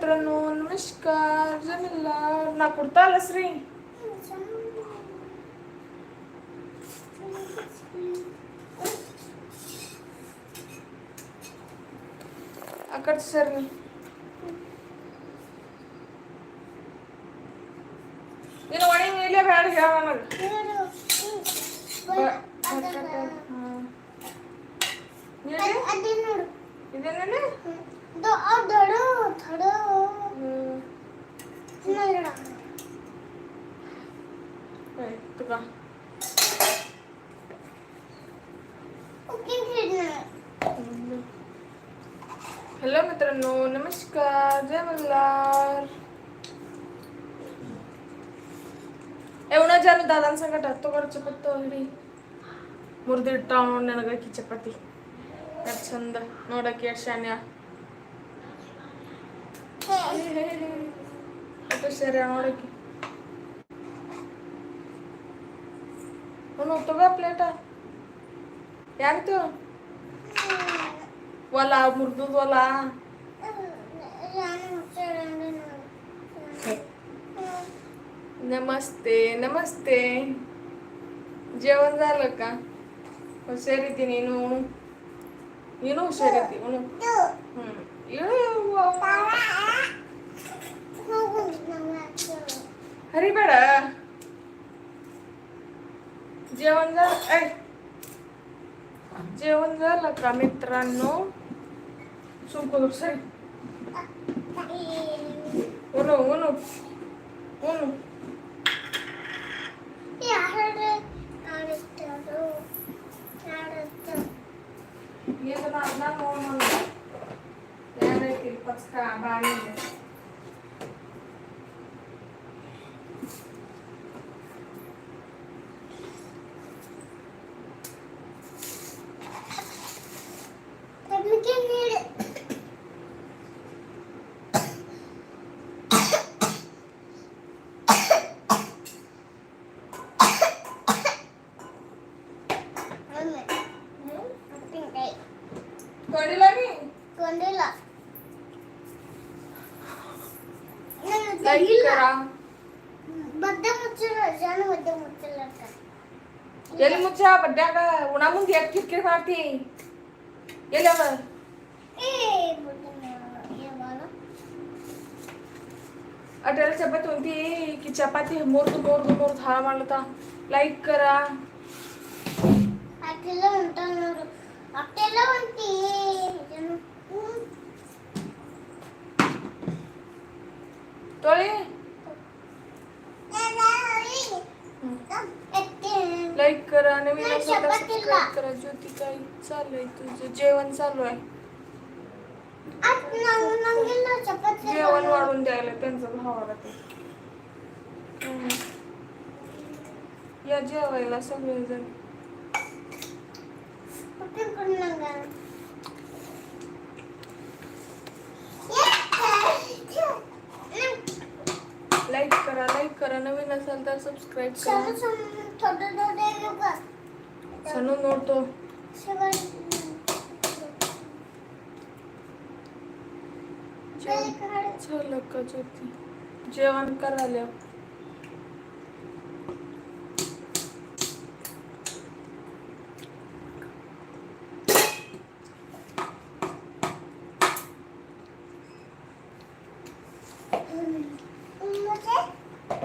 मित्रांनो नमस्कार. जमिला नागपूरता आलास रे. अकड सर ನೀನು ಒಣಗಿ ನೀಲೇ ಬೇಡ ಹೇಳ ನನಗೆ ಇದೇನೇ तुका कुकिंग खेळणं हॅलो मित्रांनो नमस्कार जय मल्हार ಎವನ ಜನ ದಾದನ್ ಸಂಗಟ ತಗೋರ್ ಚಪಾತಿ ಹಿಡಿ ಮುರಿದಿಟ್ಟ ನನಗಕ್ಕಿ ಚಪಾತಿ ಎಷ್ಟು ಚಂದ ನೋಡಕ್ಕೆ ಎಷ್ಟು ಶಾನ್ಯ సరే ఆవిడకి నువ్వు ఉత్తగా ప్లేట యాడితో వాళ్ళ మురుదు వాళ్ళ नमस्ते नमस्ते. जेवण झालं का? हुशार येते नीनू नीनू हुशार येते म्हणून हरी बाळा. जेवण झालं? जेवण झालं का मित्रांनो? सुमको सॉरी. Uno Uno. उनो. ये तो ना ना नॉर्मल है ಮುಚ್ಚಿಲ್ಲ ಜನ ಬದ್ದ ಮುಚ್ಚಿಲ್ಲ ಅಕ್ಕ. ಎಲ್ಲಿ ಮುಚ್ಚ ಬಡ್ಡ್ಯಾಗ ಉಣ ಮುಂದೆ ಯಾಕೆ ಕಿರಿಕಿರಿ ಮಾಡ್ತಿ ಎಲ್ಲಿ ಅವ ಏ ಬುಡ್ಡನ ಯಾವಾಗ? ಅಟೆಲ್ಲ ಚಪಾತಿ ಉಂತಿ ಕಿ ಚಪಾತಿ ಮುರ್ದು ಮುರ್ದು ಮುರ್ದು ಹಾಳು ಮಾಡ್ಲತ್ತ ಲೈಕ್ ಕರಾ ಅಕ್ಕೆಲ್ಲ ಉಂಟ ನೋಡು ಅಕ್ಕೆಲ್ಲ ಉಂಟಿ ಜನ ಹ್ಮ್. ತೊಳಿ लाईक करा नवीन सबस्क्राईब करा. ज्योती काय चालू आहे तुझं? जेवण चालू आहे. जेवण वाढून द्यायला त्यांचा भावाला ते. या जेवायला सगळेजण. करा. नवीन असाल तर सबस्क्राईब करा. सणू नोडतो जेवण करायला.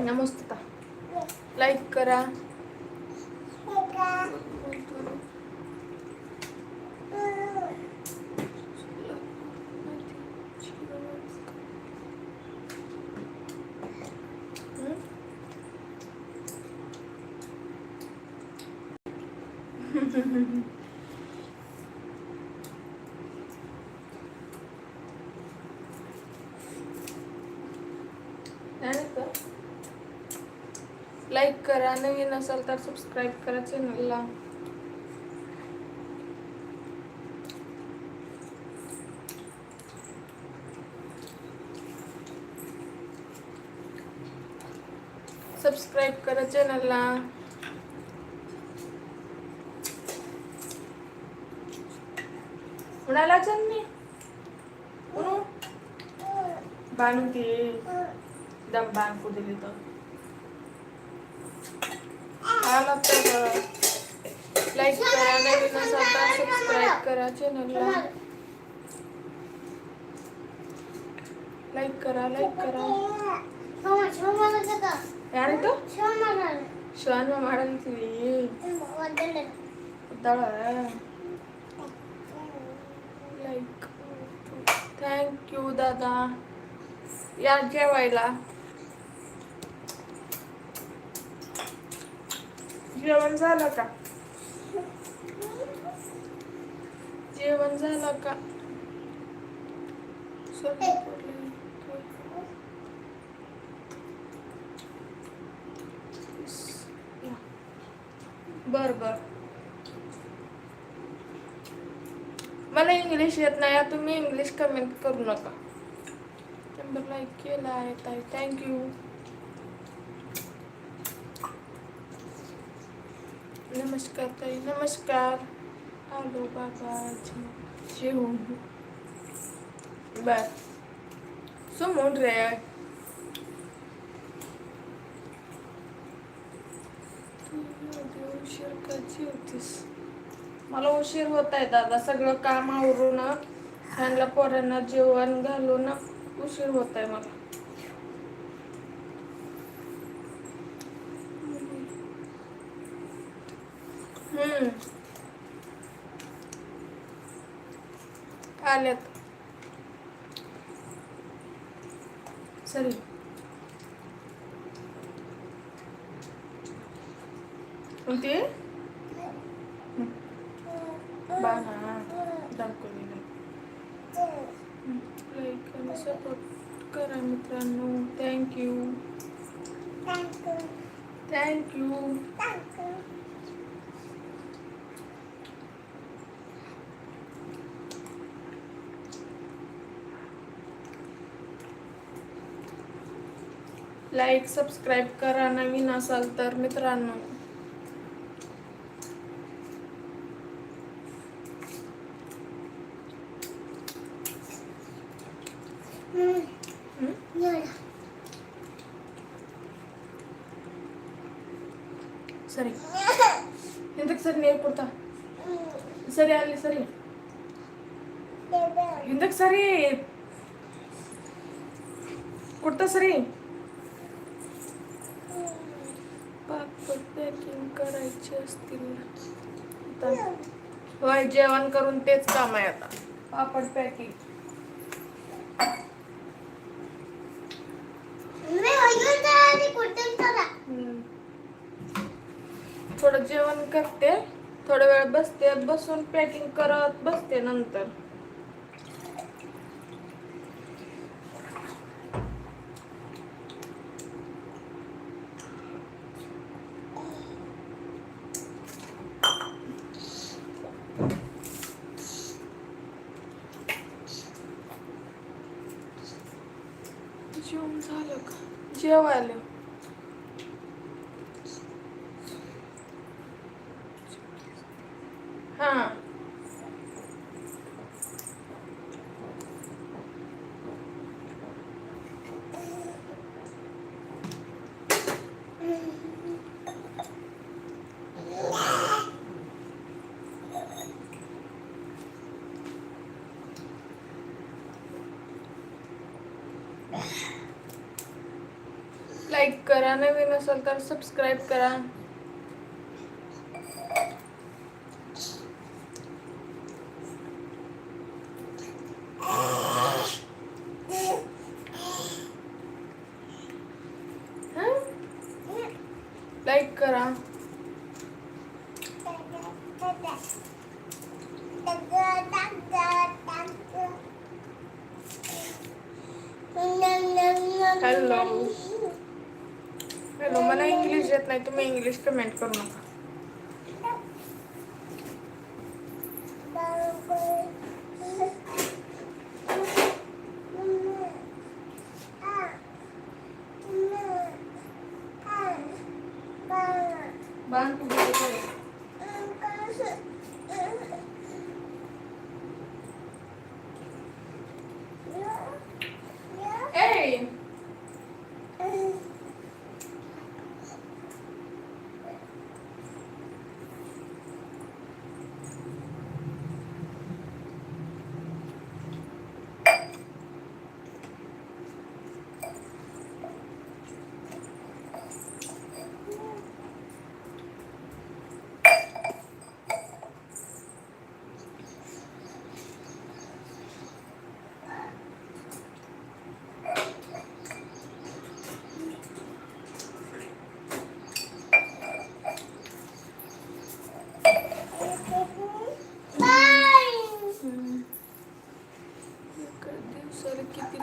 त्यांना मस्त लाईक करा लाईक करा नवीन असाल तर सबस्क्राईब करा चॅनलला सबस्क्राईब करा चॅनलला कुणाला चल मी? म्हणू बांधून ती दम बांधू दिली तर आला तर लाईक करा नवीन असाल सबस्क्राईब करा चॅनलला लाईक करा लाईक करा. यार तो? शिवान लाईक थँक्यू दादा. या जेवायला. जेवण झालं का? जेवण झालं का? बर बर. मला इंग्लिश येत नाही आता तुम्ही इंग्लिश कमेंट करू नका. नंबर लाईक केला आहे ताई. थँक्यू नमस्कार ताई नमस्कार. आलो बाबा जेवून बर समोर रे. उशीर कधी होतीस? मला उशीर होत आहे दादा. सगळं काम आवरून ह्यांना पोरांना जेवण घालून उशीर होत आहे मला. आल्यात. सरी. कोणती? बाणा दाखवलेला लाईक आणि सपोर्ट करा मित्रांनो. थँक्यू थँक्यू लाईक सबस्क्राईब करा नवीन असाल तर मित्रांनो हम्म? ಸರಿ ಹಿಂದಕ್ಕೆ ಸರಿ ನೀರು ಕೊಡ್ತಾ ಸರಿ ಅಲ್ಲಿ ಸರಿ ಹಿಂದಕ್ಕೆ ಸರಿ कुठं सरी करायचे असतील आता. होय जेवण करून तेच काम आहे आता. पापड पॅकिंग. थोडं जेवण करते. थोडा वेळ बसते. बसून पॅकिंग करत बसते नंतर. जेवण झालं का जेवायला लाईक करा नवीन असेल तर सबस्क्राईब करा। लाईक करा। हॅलो हॅलो मला इंग्लिश येत नाही तुम्ही इंग्लिश कमेंट करू नका. बांध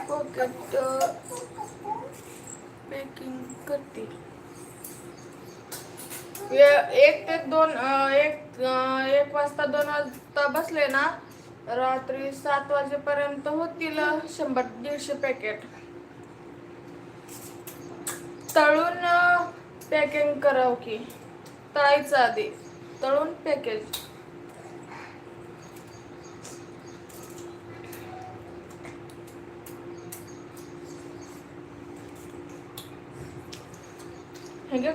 पटापट पॅकिंग करते. एक ते दोन एक एक वाजता दोन वाजता बसले ना रात्री सात वाजेपर्यंत होतील शंभर दीडशे पॅकेट तळून पॅकिंग करावं की तळायचं आधी. तळून पॅकेज हे घे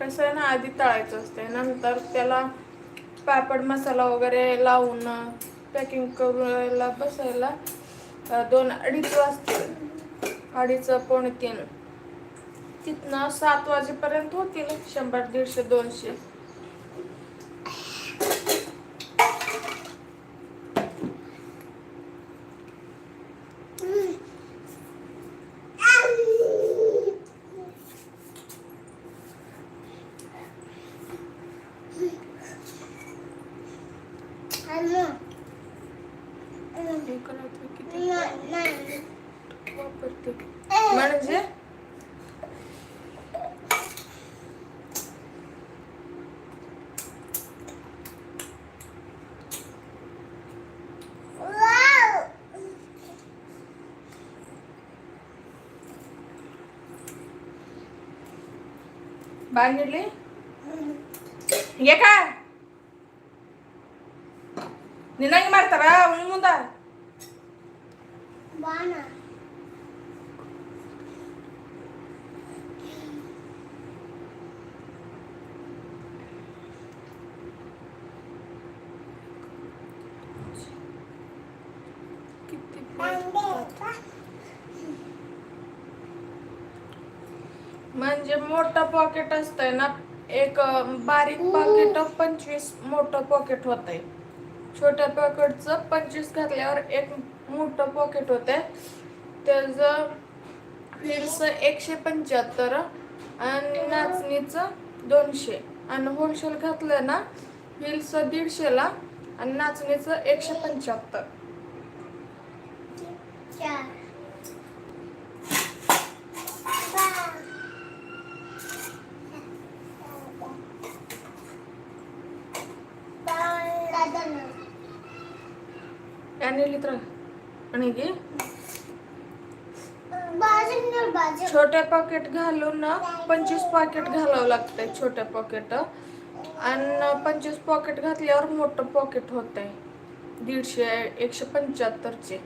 कसं आहे ना आधी तळायचं असते नंतर त्याला पापड मसाला वगैरे लावून पॅकिंग करायला बसायला दोन अडीच वाजतील अडीच पावणे तीन. तिथनं सात वाजेपर्यंत होतील शंभर दीडशे दोनशे. மணிஞ்சு ಬಾಗಿಲಿ ಯಾಕ ನಿನ್ನಂಗೆ ಮಾಡ್ತಾರ? ಮುಂದ? ಬಾಣ म्हणजे मोठं पॉकेट असतंय ना एक बारीक पॉकेट पंचवीस मोठं पॉकेट होत आहे छोट्या पॉकेटचं पंचवीस घातल्यावर एक मोठं पॉकेट होत आहे त्याचं व्हील्स एकशे पंच्याहत्तर आणि नाचणीचं दोनशे. आणि होलसेल घातलं ना व्हील्स दीडशेला आणि नाचणीचं एकशे पंच्याहत्तर. चार आणि आणि छोटे पॉकेट घालून ना. पंचवीस पॉकेट घालावं लागतंय छोटे पॉकेट आणि पंचवीस पॉकेट घातल्यावर मोठं पॉकेट होत आहे दीडशे एकशे पंच्याहत्तरचे.